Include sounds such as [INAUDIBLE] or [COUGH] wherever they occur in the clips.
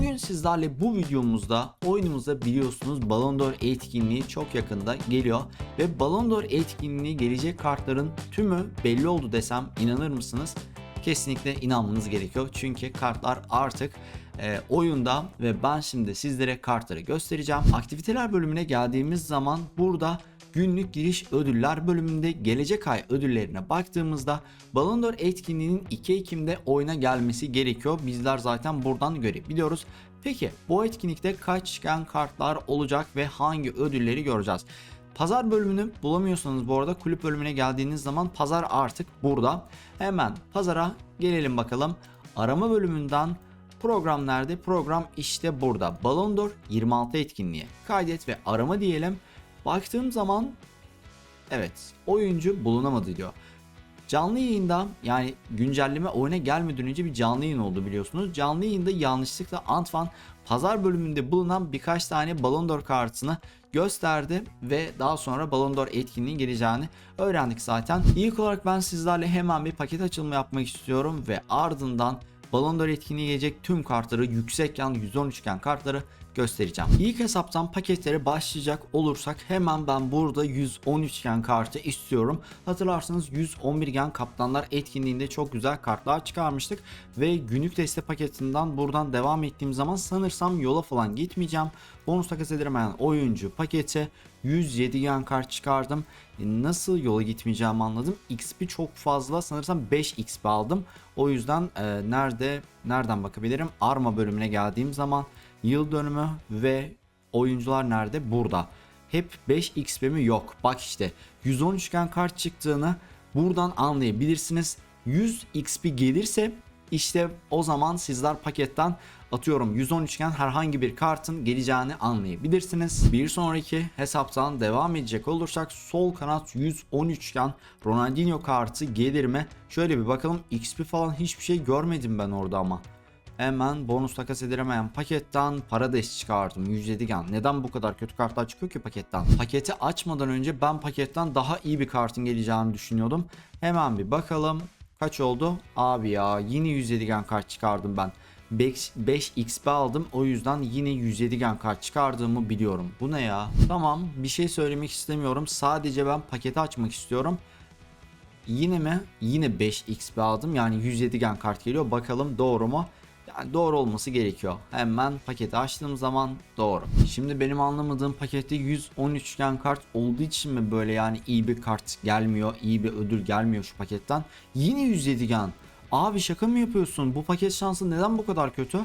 Bugün sizlerle bu videomuzda oyunumuza biliyorsunuz Ballon d'Or etkinliği çok yakında geliyor ve Ballon d'Or etkinliği gelecek kartların tümü belli oldu desem inanır mısınız? Kesinlikle inanmanız gerekiyor çünkü kartlar artık e, oyunda ve ben şimdi sizlere kartları göstereceğim. Aktiviteler bölümüne geldiğimiz zaman burada günlük giriş ödüller bölümünde gelecek ay ödüllerine baktığımızda Ballon d'Or etkinliğinin 2 Ekim'de oyuna gelmesi gerekiyor. Bizler zaten buradan görebiliyoruz. Peki bu etkinlikte kaç çıkan kartlar olacak ve hangi ödülleri göreceğiz? Pazar bölümünü bulamıyorsanız bu arada kulüp bölümüne geldiğiniz zaman pazar artık burada. Hemen pazara gelelim bakalım. Arama bölümünden program nerede? Program işte burada. Ballon d'Or 26 etkinliği. Kaydet ve arama diyelim. Baktığım zaman evet oyuncu bulunamadı diyor. Canlı yayında yani güncelleme oyuna gelmeden önce bir canlı yayın oldu biliyorsunuz. Canlı yayında yanlışlıkla Antwan pazar bölümünde bulunan birkaç tane Ballon d'Or kartını gösterdi ve daha sonra Ballon d'Or etkinliği geleceğini öğrendik zaten. İlk olarak ben sizlerle hemen bir paket açılımı yapmak istiyorum ve ardından Ballon d'Or etkinliği gelecek tüm kartları yüksek yan 113 iken kartları göstereceğim. İlk hesaptan paketlere başlayacak olursak hemen ben burada 113 gen kartı istiyorum. Hatırlarsanız 111 gen kaptanlar etkinliğinde çok güzel kartlar çıkarmıştık ve günlük deste paketinden buradan devam ettiğim zaman sanırsam yola falan gitmeyeceğim. Bonus takas edilemeyen oyuncu paketi 107 gen kart çıkardım. E, Nasıl yola gitmeyeceğimi anladım. XP çok fazla sanırsam 5 XP aldım. O yüzden e, nerede nereden bakabilirim? Arma bölümüne geldiğim zaman yıl dönümü ve oyuncular nerede? Burada. Hep 5 XP mi? Yok. Bak işte 113 gen kart çıktığını buradan anlayabilirsiniz. 100 XP gelirse işte o zaman sizler paketten atıyorum 113 iken herhangi bir kartın geleceğini anlayabilirsiniz. Bir sonraki hesaptan devam edecek olursak sol kanat 113 iken Ronaldinho kartı gelir mi? Şöyle bir bakalım XP falan hiçbir şey görmedim ben orada ama. Hemen bonus takas edilemeyen paketten Parades çıkardım 107 gen. Neden bu kadar kötü kartlar çıkıyor ki paketten? Paketi açmadan önce ben paketten daha iyi bir kartın geleceğini düşünüyordum. Hemen bir bakalım. Kaç oldu? Abi ya yine 107 gen kart çıkardım ben. 5, 5 XP aldım o yüzden yine 107 gen kart çıkardığımı biliyorum. Bu ne ya? Tamam bir şey söylemek istemiyorum. Sadece ben paketi açmak istiyorum. Yine mi? Yine 5 XP aldım. Yani 107 gen kart geliyor. Bakalım doğru mu? Yani doğru olması gerekiyor. Hemen paketi açtığım zaman doğru. Şimdi benim anlamadığım pakette 113 gen kart olduğu için mi böyle yani iyi bir kart gelmiyor, iyi bir ödül gelmiyor şu paketten. Yine 107 gen. Abi şaka mı yapıyorsun? Bu paket şansı neden bu kadar kötü?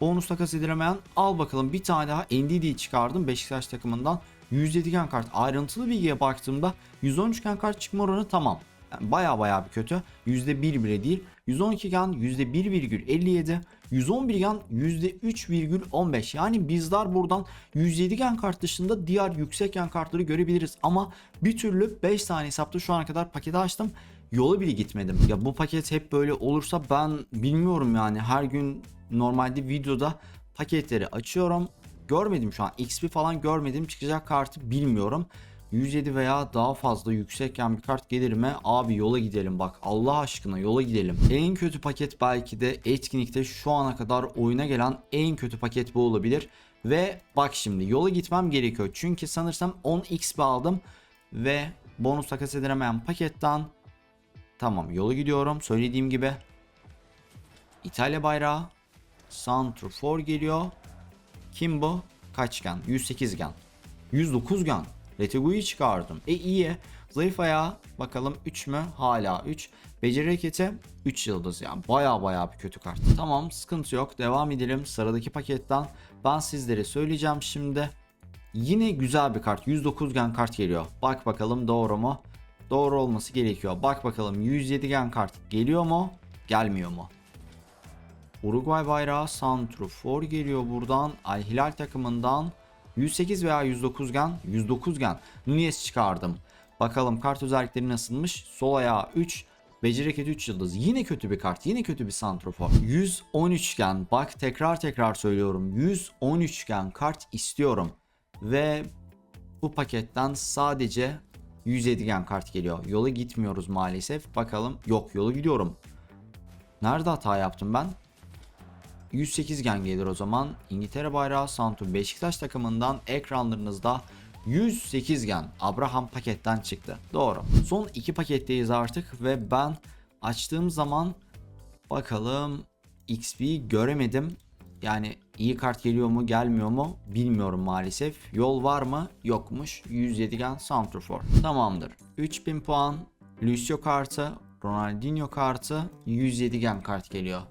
Bonus takas edilemeyen al bakalım bir tane daha NDD çıkardım Beşiktaş takımından. 107 gen kart ayrıntılı bilgiye baktığımda 113 gen kart çıkma oranı tamam. Baya baya bir kötü. %1 bile değil. 112 gen %1,57. 111 gen %3,15. Yani bizler buradan 107 gen kart dışında diğer yüksek gen kartları görebiliriz. Ama bir türlü 5 tane hesapta şu ana kadar paketi açtım. Yola bile gitmedim. Ya bu paket hep böyle olursa ben bilmiyorum yani her gün normalde videoda paketleri açıyorum. Görmedim şu an XP falan görmedim çıkacak kartı bilmiyorum. 107 veya daha fazla yüksekken bir kart gelir mi? Abi yola gidelim bak Allah aşkına yola gidelim. En kötü paket belki de etkinlikte şu ana kadar oyuna gelen en kötü paket bu olabilir. Ve bak şimdi yola gitmem gerekiyor. Çünkü sanırsam 10 XP aldım ve bonus takas edilemeyen paketten tamam yola gidiyorum. Söylediğim gibi İtalya bayrağı Santrofor geliyor. Kim bu? Kaç gen? 108 gen. 109 gen. Retegu'yu çıkardım. E iyi. Zayıf ayağı bakalım 3 mü? Hala 3. Beceri hareketi 3 yıldız yani. Baya baya bir kötü kart. Tamam sıkıntı yok. Devam edelim sıradaki paketten. Ben sizlere söyleyeceğim şimdi. Yine güzel bir kart. 109 gen kart geliyor. Bak bakalım doğru mu? Doğru olması gerekiyor. Bak bakalım 107 gen kart geliyor mu? Gelmiyor mu? Uruguay bayrağı Santrofor geliyor buradan. Al Hilal takımından 108 veya 109 gen 109 gen Nunez çıkardım. Bakalım kart özellikleri nasılmış? Sol ayağı 3 Beceri hareketi 3 yıldız. Yine kötü bir kart. Yine kötü bir santrofor. 113 gen. Bak tekrar tekrar söylüyorum. 113 gen kart istiyorum. Ve bu paketten sadece 107 gen kart geliyor. Yola gitmiyoruz maalesef. Bakalım. Yok yola gidiyorum. Nerede hata yaptım ben? 108 gen gelir o zaman. İngiltere bayrağı Santur Beşiktaş takımından ekranlarınızda 108 gen Abraham paketten çıktı. Doğru. Son iki paketteyiz artık ve ben açtığım zaman bakalım XP göremedim. Yani iyi kart geliyor mu gelmiyor mu bilmiyorum maalesef. Yol var mı? Yokmuş. 107 gen Santrfor. Tamamdır. 3000 puan. Lucio kartı. Ronaldinho kartı. 107 gen kart geliyor.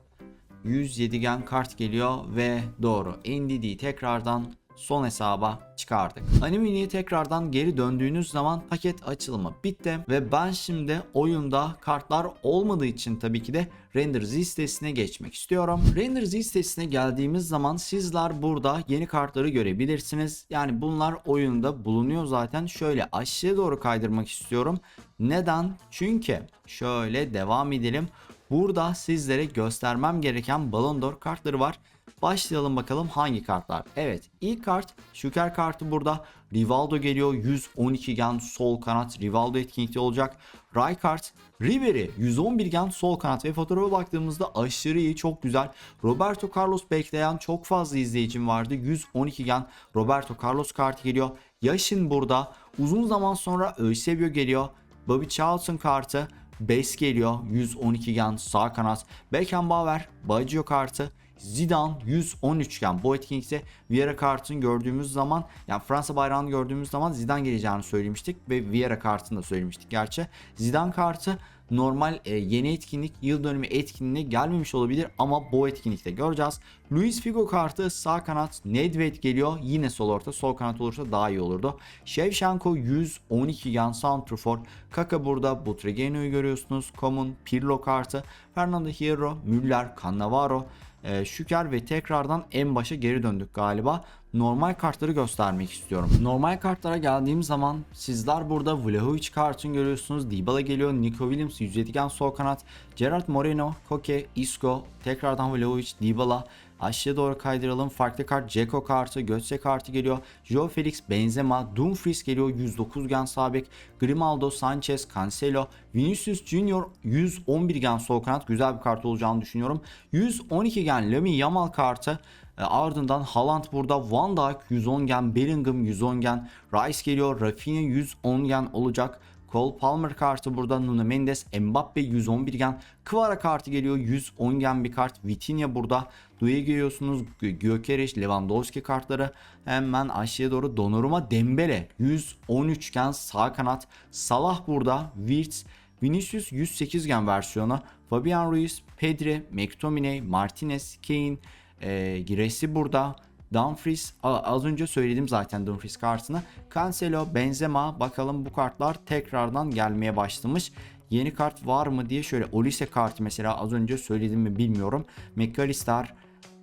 107 gen kart geliyor ve doğru. NDD'yi tekrardan son hesaba çıkardık. Animini'ye tekrardan geri döndüğünüz zaman paket açılımı bitti ve ben şimdi oyunda kartlar olmadığı için tabii ki de Render Z sitesine geçmek istiyorum. Render Z sitesine geldiğimiz zaman sizler burada yeni kartları görebilirsiniz. Yani bunlar oyunda bulunuyor zaten. Şöyle aşağıya doğru kaydırmak istiyorum. Neden? Çünkü şöyle devam edelim. Burada sizlere göstermem gereken Ballon d'Or kartları var. Başlayalım bakalım hangi kartlar. Evet ilk kart Şüker kartı burada. Rivaldo geliyor 112 gen sol kanat Rivaldo etkinlikte olacak. Rijkaard, Ribery 111 gen sol kanat ve fotoğrafa baktığımızda aşırı iyi çok güzel. Roberto Carlos bekleyen çok fazla izleyicim vardı. 112 gen Roberto Carlos kartı geliyor. Yaşın burada uzun zaman sonra Eusebio geliyor. Bobby Charlton kartı. Base geliyor 112 gen sağ kanat. Beckenbauer Baggio kartı. Zidane 113 gen bu etkinlikte Vieira kartını gördüğümüz zaman yani Fransa bayrağını gördüğümüz zaman Zidane geleceğini söylemiştik ve Vieira kartını da söylemiştik gerçi. Zidane kartı normal e, yeni etkinlik yıl dönümü etkinliğine gelmemiş olabilir ama bu etkinlikte göreceğiz. Luis Figo kartı sağ kanat Nedved geliyor. Yine sol orta sol kanat olursa daha iyi olurdu. Shevchenko 112 gen Santrfor. Kaka burada Butragueño'yu görüyorsunuz. Common Pirlo kartı. Fernando Hierro, Müller, Cannavaro, e, Şüker ve tekrardan en başa geri döndük galiba. Normal kartları göstermek istiyorum. Normal kartlara geldiğim zaman sizler burada Vlahovic kartını görüyorsunuz. Dybala geliyor. Nico Williams 107 gen sol kanat. Gerard Moreno, Koke, Isco, tekrardan Vlahovic, Dybala. Aşağıya doğru kaydıralım. Farklı kart Ceko kartı, Götze kartı geliyor. Joe Felix, Benzema, Dumfries geliyor. 109 gen sağ bek. Grimaldo, Sanchez, Cancelo, Vinicius Junior 111 gen sol kanat. Güzel bir kart olacağını düşünüyorum. 112 gen Lamine Yamal kartı. E, ardından Haaland burada, Van Dijk 110 gen, Bellingham 110 gen, Rice geliyor, Rafinha 110 gen olacak. Cole Palmer kartı burada Nuno Mendes, Mbappe 111 gen, Kvara kartı geliyor 110 gen bir kart, Vitinha burada, Duye görüyorsunuz, Gökereş, Lewandowski kartları. Hemen aşağıya doğru Donnarumma, Dembele 113 gen sağ kanat, Salah burada, Wirtz, Vinicius 108 gen versiyonu, Fabian Ruiz, Pedri, McTominay, Martinez, Kane, e, Giresi burada. Dumfries az önce söyledim zaten Dumfries kartını. Cancelo, Benzema bakalım bu kartlar tekrardan gelmeye başlamış. Yeni kart var mı diye şöyle Olise kartı mesela az önce söyledim mi bilmiyorum. McAllister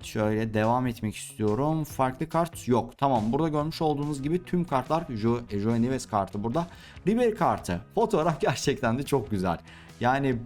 Şöyle devam etmek istiyorum. Farklı kart yok. Tamam burada görmüş olduğunuz gibi tüm kartlar Jo Joe Neves kartı burada. Ribery kartı. Fotoğraf [LAUGHS] gerçekten de çok güzel. Yani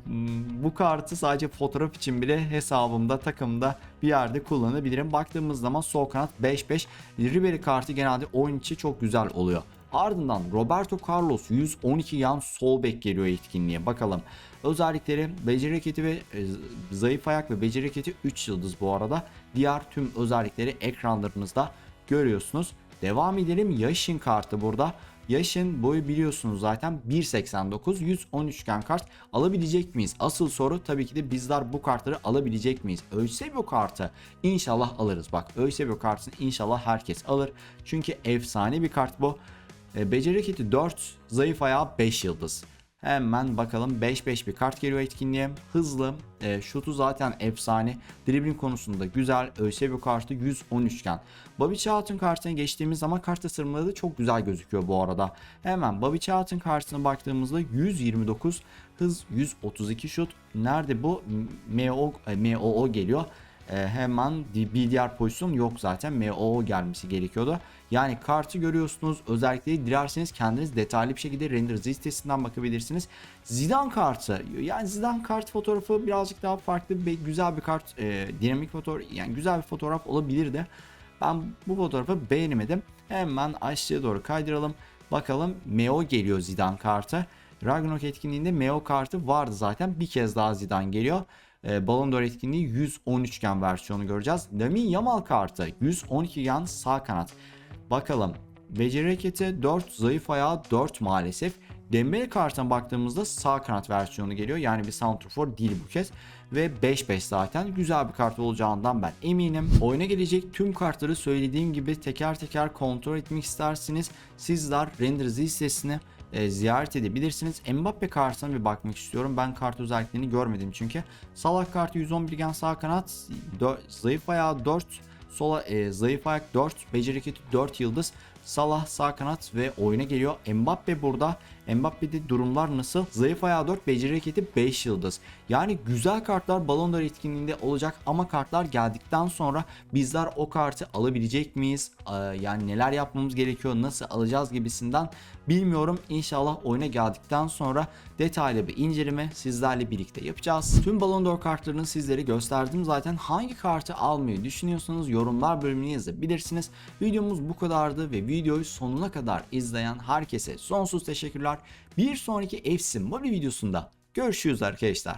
bu kartı sadece fotoğraf için bile hesabımda takımda bir yerde kullanabilirim. Baktığımız zaman sol kanat 5-5. Ribery kartı genelde oyun içi çok güzel oluyor. Ardından Roberto Carlos 112 yan sol bek geliyor etkinliğe. Bakalım. Özellikleri beceri hareketi ve e, zayıf ayak ve beceri hareketi 3 yıldız bu arada. Diğer tüm özellikleri ekranlarınızda görüyorsunuz. Devam edelim. Yaşın kartı burada. Yaşın boyu biliyorsunuz zaten 1.89 113 gen kart alabilecek miyiz? Asıl soru tabii ki de bizler bu kartları alabilecek miyiz? Eusebio kartı inşallah alırız. Bak Eusebio kartını inşallah herkes alır. Çünkü efsane bir kart bu. E, beceri hareketi 4, zayıf ayağı 5 yıldız. Hemen bakalım 5-5 bir kart geliyor etkinliğe. Hızlı, e, şutu zaten efsane. Dribbling konusunda güzel. ÖSB kartı 113 iken. Bobby Charlton kartına geçtiğimiz zaman kart tasarımları da çok güzel gözüküyor bu arada. Hemen Bobby Charlton kartına baktığımızda 129 hız, 132 şut. Nerede bu? MO, e, MOO geliyor. E, hemen diğer pozisyon yok zaten. MOO gelmesi gerekiyordu. Yani kartı görüyorsunuz. Özellikleri dilerseniz kendiniz detaylı bir şekilde Render Z sitesinden bakabilirsiniz. Zidane kartı. Yani Zidane kart fotoğrafı birazcık daha farklı bir güzel bir kart. E, dinamik fotoğraf yani güzel bir fotoğraf olabilirdi. Ben bu fotoğrafı beğenemedim. Hemen aşağıya doğru kaydıralım. Bakalım Meo geliyor Zidane kartı. Ragnarok etkinliğinde Meo kartı vardı zaten. Bir kez daha Zidane geliyor. e, Ballon d'Or etkinliği 113 gen versiyonu göreceğiz. Lamine Yamal kartı 112 gen sağ kanat. Bakalım. Beceri hareketi 4, zayıf ayağı 4 maalesef. Dembele kartına baktığımızda sağ kanat versiyonu geliyor. Yani bir Santrfor değil bu kez. Ve 5-5 zaten güzel bir kart olacağından ben eminim. Oyuna gelecek tüm kartları söylediğim gibi teker teker kontrol etmek isterseniz sizler render listesini e, ziyaret edebilirsiniz. Mbappe kartına bir bakmak istiyorum. Ben kart özelliklerini görmedim çünkü. Salah kartı 111 gen sağ kanat, dö- zayıf ayağı 4, sola e, zayıf ayak 4, beceri hareketi 4 yıldız. Salah sağ kanat ve oyuna geliyor. Mbappe burada. Mbappe'de durumlar nasıl? Zayıf ayağı 4, beceri hareketi 5 yıldız. Yani güzel kartlar Ballon d'Or etkinliğinde olacak ama kartlar geldikten sonra bizler o kartı alabilecek miyiz? Ee, yani neler yapmamız gerekiyor, nasıl alacağız gibisinden bilmiyorum. İnşallah oyuna geldikten sonra detaylı bir inceleme sizlerle birlikte yapacağız. Tüm Ballon d'Or kartlarını sizlere gösterdim zaten. Hangi kartı almayı düşünüyorsanız yorumlar bölümüne yazabilirsiniz. Videomuz bu kadardı ve videoyu sonuna kadar izleyen herkese sonsuz teşekkürler. Bir sonraki FC Mobile videosunda görüşürüz arkadaşlar.